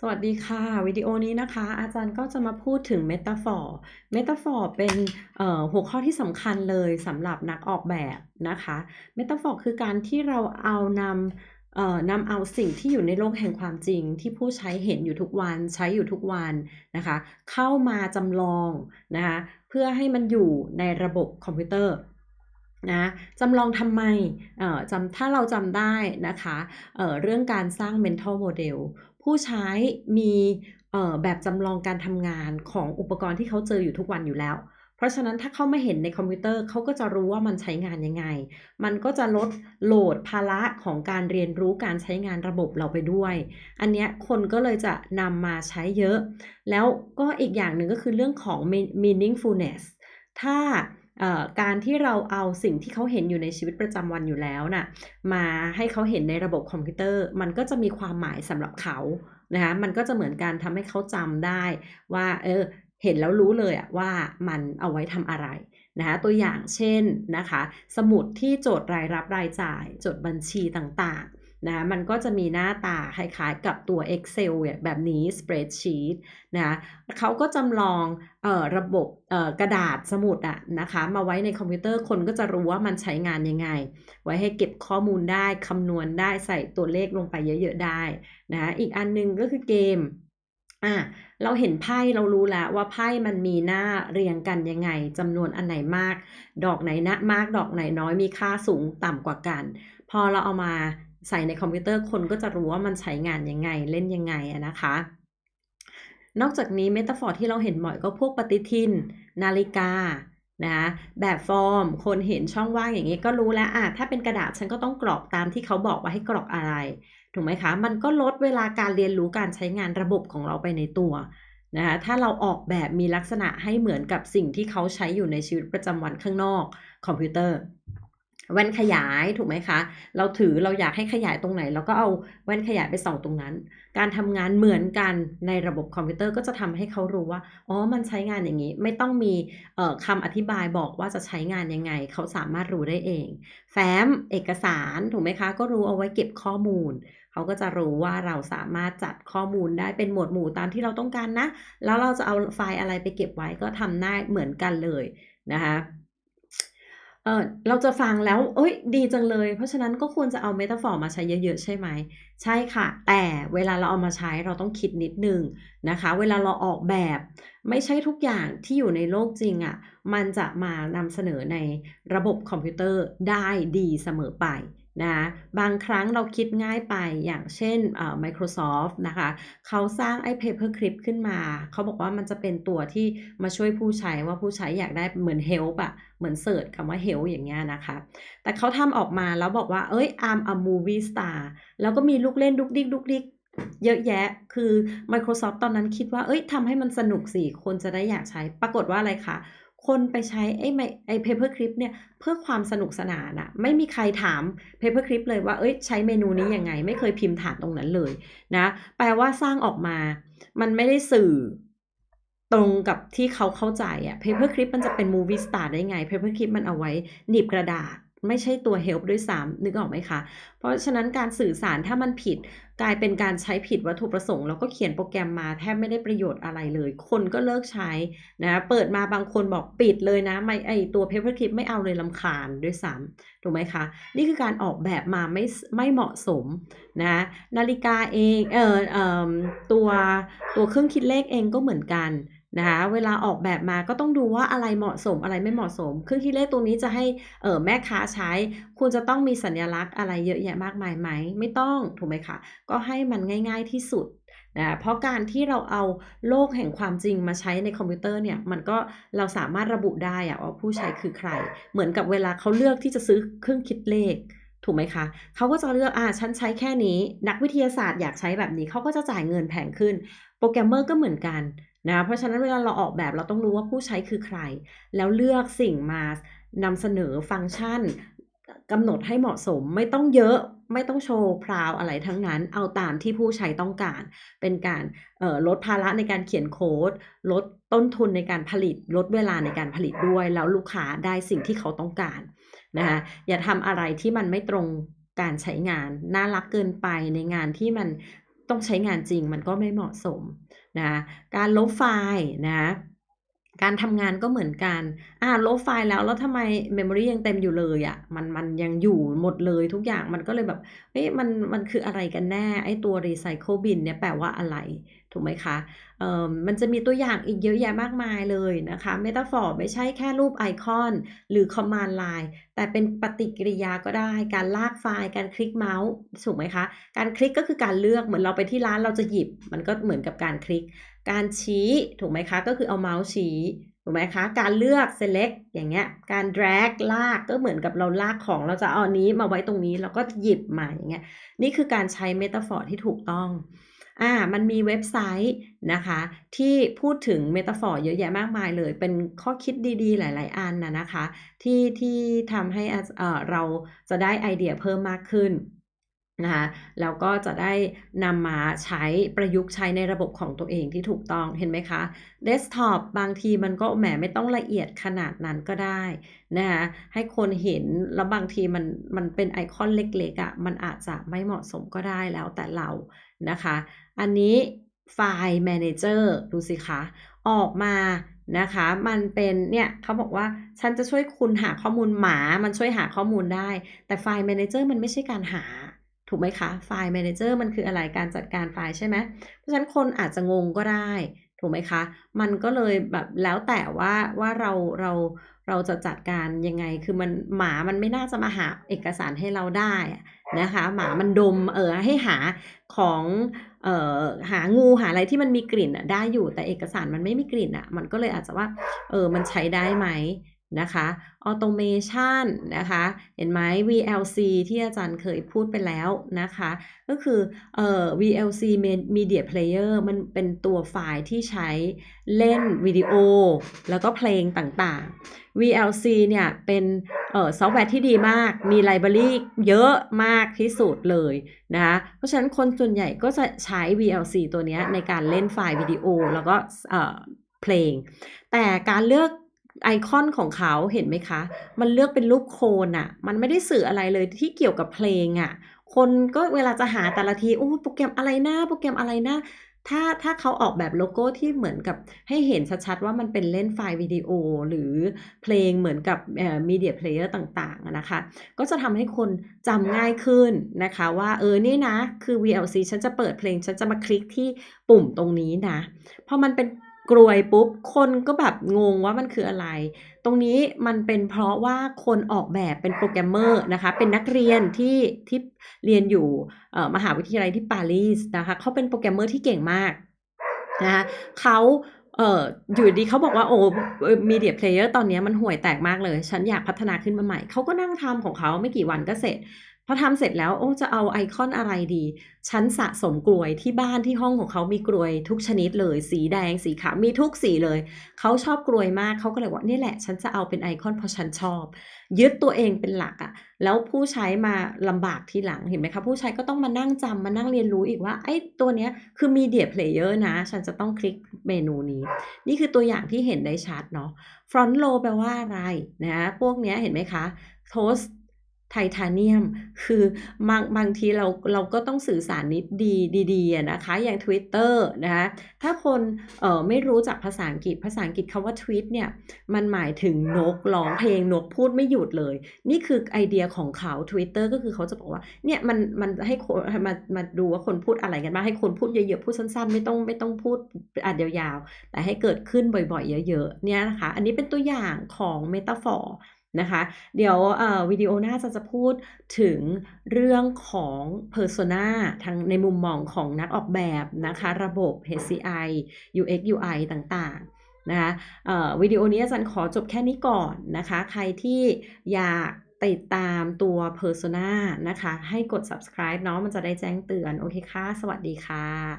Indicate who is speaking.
Speaker 1: สวัสดีค่ะ วิดีโอนี้นะคะ อาจารย์ก็จะมาพูดถึงเมตาฟอร์เมตาฟอร์เป็นหัวข้อที่สำคัญเลยสำหรับนักออกแบบนะคะเมตาฟอร์คือการที่เราเอานำเอ่อนำเอาสิ่งที่อยู่ในโลกแห่งความจริง ที่ผู้ใช้เห็นอยู่ทุกวันใช้อยู่ทุกวันนะคะ เข้ามาจำลองนะคะเพื่อให้มันอยู่ในระบบคอมพิวเตอร์ นะจำลองทำไมเอ่อจำถ้าเราจำได้นะคะเอ่อเรื่องการสร้าง mental model ผู้ใช้มีเอ่อแบบจำลองการทำงานของอุปกรณ์ที่เขาเจออยู่ทุกวันอยู่แล้ว เพราะฉะนั้นถ้าเขาไม่เห็นในคอมพิวเตอร์เขาก็จะรู้ว่ามันใช้งานยังไง มันก็จะลดโหลดภาระของการเรียนรู้การใช้งานระบบเราไปด้วย อันเนี้ยคนก็เลยจะนำมาใช้เยอะ แล้วก็อีกอย่างหนึ่งก็คือเรื่องของ meaningfulness ถ้า การที่เราเอาสิ่งที่เขาเห็นอยู่ในชีวิตประจำวันอยู่แล้วน่ะมาให้เขาเห็นในระบบคอมพิวเตอร์ มันก็จะมีความหมายสำหรับเขานะคะมันก็จะเหมือนการทำให้เขาจำได้ว่าเออเห็นแล้วรู้เลยอะว่ามันเอาไว้ทำอะไรนะคะตัวอย่างเช่นนะคะ สมุดที่โจทย์รายรับรายจ่าย จดบัญชีต่างๆ นะ มันก็จะมีหน้าตาคล้ายๆกับตัว Excel แบบนี้ spreadsheet นะเขาก็จำลองออระบบกระดาษสมุดอะนะคะ มาไว้ในคอมพิวเตอร์คนก็จะรู้ว่ามันใช้งานยังไง ไว้ให้เก็บข้อมูลได้คำนวณได้ใส่ตัวเลขลงไปเยอะๆได้นะอีกอันนึงก็คือเกมอะเราเห็นไพ่เรารู้แล้วว่าไพ่มันมีหน้าเรียงกันยังไงจำนวนอันไหนมาก ดอกไหนนะมากดอกไหนน้อยมีค่าสูงต่ำกว่ากัน พอเราเอามา ใส่ในคอมพิวเตอร์คนก็จะรู้ว่ามันใช้งานยังไงเล่นยังไงนะคะ นอกจากนี้เมตาฟอร์ที่เราเห็นบ่อยก็พวกปฏิทิน นาฬิกานะแบบฟอร์มคนเห็นช่องว่างอย่างนี้ก็รู้แล้วอะถ้าเป็นกระดาษฉันก็ต้องกรอกตามที่เขาบอกว่าให้กรอกอะไร ถูกไหมคะ มันก็ลดเวลาการเรียนรู้การใช้งานระบบของเราไปในตัวนะคะถ้าเราออกแบบมีลักษณะให้เหมือนกับสิ่งที่เขาใช้อยู่ในชีวิตประจำวันข้างนอกคอมพิวเตอร์ แว่นขยายถูกไหมคะ เราถือเราอยากให้ขยายตรงไหน เราก็เอาแว่นขยายไปส่องตรงนั้น การทำงานเหมือนกันในระบบคอมพิวเตอร์ก็จะทำให้เขารู้ว่า อ๋อ มันใช้งานอย่างนี้ ไม่ต้องมีคำอธิบายบอกว่าจะใช้งานยังไง เขาสามารถรู้ได้เอง แฟ้มเอกสารถูกไหมคะ ก็รู้เอาไว้เก็บข้อมูล เขาก็จะรู้ว่าเราสามารถจัดข้อมูลได้เป็นหมวดหมู่ตามที่เราต้องการนะ แล้วเราจะเอาไฟล์อะไรไปเก็บไว้ก็ทำได้เหมือนกันเลยนะคะ เออเราจะฟังแล้วเอ้ยดีจังเลย เพราะฉะนั้นก็ควรจะเอาเมตาฟอร์มาใช้เยอะๆ ใช่ไหม ใช่ค่ะ แต่เวลาเราเอามาใช้เราต้องคิดนิดนึงนะคะ เวลาเราออกแบบ ไม่ใช่ทุกอย่างที่อยู่ในโลกจริงอะ่ะ มันจะมานำเสนอในระบบคอมพิวเตอร์ได้ดีเสมอไป นะบางครั้งเราคิดง่ายไปอย่างเช่น Microsoft นะคะเขาสร้างไอ้ Paperclip ขึ้นมา เขาบอกว่ามันจะเป็นตัวที่มาช่วยผู้ใช้ว่าผู้ใช้อยากได้เหมือน help อะเหมือนเสิร์ชคำว่า help อย่างเงี้ยนะคะ แต่เขาทำออกมาแล้วบอกว่า เอ้ย I'm a movie star แล้วก็มีลูกเล่นดุกดิกดุกดิกเยอะแยะ คือ Microsoft ตอนนั้นคิดว่า เอ้ยทำให้มันสนุกสิ คนจะได้อยากใช้ ปรากฏว่าอะไรคะ คนไปใช้ไอ้ไอ้ paper clip เนี่ยเพื่อความสนุกสนานอะไม่มีใครถาม paper clip เลยว่าเอ้ยใช้เมนูนี้ยังไง ไม่เคยพิมพ์ฐานตรงนั้นเลยนะ แปลว่าสร้างออกมา มันไม่ได้สื่อตรงกับที่เขาเข้าใจอะ paper clip มันจะเป็น movie star ได้ไง paper clip มันเอาไว้หนีบกระดาษ ไม่ใช่ตัว help ด้วยซ้ำนึกออกไหมคะ เพราะฉะนั้นการสื่อสารถ้ามันผิด กลายเป็นการใช้ผิดวัตถุประสงค์แล้วก็เขียนโปรแกรมมาแทบไม่ได้ประโยชน์อะไรเลย คนก็เลิกใช้นะเปิดมาบางคนบอกปิดเลยนะไม่ไอตัว paperclip ไม่เอาเลยลำคาญด้วยซ้ำถูกไหมคะ นี่คือการออกแบบมาไม่ไม่เหมาะสมนะนาฬิกาเองเออเออตัวตัวเครื่องคิดเลขเองก็เหมือนกัน นะคะเวลาออกแบบมาก็ต้องดูว่าอะไรเหมาะสมอะไรไม่เหมาะสม เครื่องคิดเลขตัวนี้จะให้เออแม่ค้าใช้ คุณจะต้องมีสัญลักษณ์อะไรเยอะแยะมากมายไหม ไม่ต้องถูกไหมคะ ก็ให้มันง่าย ๆที่สุดนะเพราะการที่เราเอาโลกแห่งความจริงมาใช้ในคอมพิวเตอร์เนี่ยมันก็เราสามารถระบุได้อะว่าผู้ใช้คือใคร เหมือนกับเวลาเขาเลือกที่จะซื้อเครื่องคิดเลข ถูกไหมคะเขาก็จะเลือกอ่าฉันใช้แค่นี้ นักวิทยาศาสตร์อยากใช้แบบนี้เขาก็จะจ่ายเงินแพงขึ้น โปรแกรมเมอร์ก็เหมือนกันนะเพราะฉะนั้นเวลาเราออกแบบเราต้องรู้ว่าผู้ใช้คือใคร แล้วเลือกสิ่งมานำเสนอฟังก์ชันกำหนดให้เหมาะสมไม่ต้องเยอะไม่ต้องโชว์พราวอะไรทั้งนั้น เอาตามที่ผู้ใช้ต้องการ เป็นการลดภาระในการเขียนโค้ด ลดต้นทุนในการผลิต ลดเวลาในการผลิตด้วย แล้วลูกค้าได้สิ่งที่เขาต้องการ นะคะอย่าทำอะไรที่มันไม่ตรงการใช้งาน น่ารักเกินไปในงานที่มันต้องใช้งานจริงมันก็ไม่เหมาะสมนะะการลบไฟล์นะะ การทำงานก็เหมือนกัน อ่าลบไฟล์แล้วแล้วทำไมเมมโมรียังเต็มอยู่เลยอะ่ะ มันมันยังอยู่หมดเลยทุกอย่างมันก็เลยแบบ เอ๊ะมันมันคืออะไรกันแน่ ไอ้ตัว Recycle Bin เนี่ยแปลว่าอะไร ถูกไหมคะเอ่อมันจะมีตัวอย่างอีกเยอะแยะมากมายเลยนะคะเมตาฟอร์ไม่ใช่แค่รูปไอคอน หรือ Command Line แต่เป็นปฏิกิริยาก็ได้ การลากไฟล์การคลิกเมาส์ถูกไหมคะ การคลิกก็คือการเลือกเหมือนเราไปที่ร้านเราจะหยิบ มันก็เหมือนกับการคลิก การชี้ถูกไหมคะ ก็คือเอาเมาส์ชี้ถูกไหมคะ การเลือก select อย่างเงี้ย การ drag ลากก็เหมือนกับเราลากของเราจะเอาอันนี้มาไว้ตรงนี้แล้วก็หยิบมาอย่างเงี้ย นี่คือการใช้เมตาฟอร์ที่ถูกต้องอ่ามันมีเว็บไซต์นะคะ ที่พูดถึงเมตาฟอร์เยอะแยะมากมายเลย เป็นข้อคิดดีๆ หลาย ๆ อันนะนะคะ ที่ที่ทำให้เอ่อเราจะได้ไอเดียเพิ่มมากขึ้น นะคะแล้วก็จะได้นำมาใช้ประยุกต์ใช้ในระบบของตัวเองที่ถูกต้องเห็นไหมคะเดสก์ท็อปบางทีมันก็แหมไม่ต้องละเอียดขนาดนั้นก็ได้นะคะให้คนเห็นแล้วบางทีมันมันเป็นไอคอนเล็กๆอะ่ะมันอาจจะไม่เหมาะสมก็ได้แล้วแต่เรานะคะ อันนี้ไฟล์ Manager ดูสิคะ ออกมานะคะมันเป็นเนี่ยเขาบอกว่าฉันจะช่วยคุณหาข้อมูลหมา มันช่วยหาข้อมูลได้ แต่ไฟล์ Manager มันไม่ใช่การหา ถูกไหมคะไฟล์ Manager มันคืออะไรการจัดการไฟล์ใช่ไหมเพราะฉะนั้นคนอาจจะงงก็ได้ ถูกไหมคะ มันก็เลยแบบแล้วแต่ว่าว่าเราเราเราจะจัดการยังไง คือมันหมามันไม่น่าจะมาหาเอกสารให้เราได้นะคะ หมามันดมเออให้หาของเอ่อหางูหาอะไรที่มันมีกลิ่นอะได้อยู่แต่เอกสารมันไม่มีกลิ่นอะมันก็เลยอาจจะว่าเออมันใช้ได้ไหม นะคะออโตเมชันนะคะ เห็นไหม VLC ที่อาจารย์เคยพูดไปแล้วนะคะ ก็คือเอ่อ VLC Media Player มันเป็นตัวไฟล์ที่ใช้เล่นวิดีโอ แล้วก็เพลงต่างๆ VLC เนี่ย เป็นเอ่อซอฟต์แวร์ที่ดีมาก มีไลบรารีเยอะมากที่สุดเลยนะคะเพราะฉะนั้นคนส่วนใหญ่ก็จะใช้ VLC ตัวนี้ในการเล่นไฟล์วิดีโอ แล้วก็เอ่อเพลง แต่การเลือก ไอคอนของเขาเห็นไหมคะ มันเลือกเป็นรูปโคนอะมันไม่ได้สื่ออะไรเลยที่เกี่ยวกับเพลงอะคนก็เวลาจะหาแต่ละทีโอ้โปรแกรมอะไรนะโปรแกรมอะไรนะถ้าถ้าเขาออกแบบโลโก้ที่เหมือนกับให้เห็นชัดๆว่ามันเป็นเล่นไฟล์วิดีโอหรือเพลงเหมือนกับมีเดียเพลเยอร์ต่างๆนะคะ ก็จะทำให้คนจำง่ายขึ้นนะคะ ว่าเออนี่นะ คือ VLC ฉันจะเปิดเพลง ฉันจะมาคลิกที่ปุ่มตรงนี้นะพอมันเป็น กรวยปุ๊บ คนก็แบบงงว่ามันคืออะไร ตรงนี้มันเป็นเพราะว่าคนออกแบบเป็นโปรแกรมเมอร์นะคะ เป็นนักเรียนที่ที่เรียนอยู่มหาวิทยาลัยที่ปารีสนะคะเขาเป็นโปรแกรมเมอร์ที่เก่งมากนะคะเขาเอออยู่ดีเขาบอกว่าโอ้มีเดียเพลเยอร์ตอนนี้มันห่วยแตกมากเลย ฉันอยากพัฒนาขึ้นมาใหม่ เขาก็นั่งทำของเขาไม่กี่วันก็เสร็จ พอทำเสร็จแล้วโอ้จะเอาไอคอนอะไรดีฉันสะสมกลวยที่บ้านที่ห้องของเขามีกลวยทุกชนิดเลย สีแดงสีขาวมีทุกสีเลย เขาชอบกลวยมากเขาก็เลยว่านี่แหละ ฉันจะเอาเป็นไอคอนเพราะฉันชอบ ยึดตัวเองเป็นหลักอะแล้วผู้ใช้มาลำบากทีหลังเห็นไหมคะผู้ใช้ก็ต้องมานั่งจำมานั่งเรียนรู้อีกว่าไอ้ตัวเนี้ยคือมีเดียเพลเยอร์นะ ฉันจะต้องคลิกเมนูนี้ นี่คือตัวอย่างที่เห็นได้ชัดเนาะฟรอนต์โลแปลว่าอะไรนะพวกเนี้ยเห็นไหมคะโทส ไทเทเนียม คือบางบางทีเราเราก็ต้องสื่อสารนิดดีดีๆนะคะ อย่าง Twitter นะคะถ้าคนเอ่อไม่รู้จักภาษาอังกฤษภาษาอังกฤษคำว่า tweet เนี่ยมันหมายถึงนกร้องเพลงนกพูดไม่หยุดเลย นี่คือไอเดียของเขา Twitter ก็คือเขาจะบอกว่าเนี่ยมันมันให้คนมามาดูว่าคนพูดอะไรกันบ้างให้คนพูดเยอะๆ พูดสั้นๆ ไม่ต้องไม่ต้องพูดอัดยาวๆ แต่ให้เกิดขึ้นบ่อยๆ เยอะๆเนี่ยนะคะ อันนี้เป็นตัวอย่างของเมตาฟอร์ นะคะ เดี๋ยววิดีโอหน้าจะจะพูดถึงเรื่องของ Persona ทางในมุมมองของนักออกแบบนะคะ ระบบ HCI UX UI ต่างๆนะคะวิดีโอนี้อาจารย์ขอจบแค่นี้ก่อนนะคะ ใครที่อยากติดตามตัว Persona นะคะ ให้กด subscribe เนาะมันจะได้แจ้งเตือน โอเคค่ะ สวัสดีค่ะ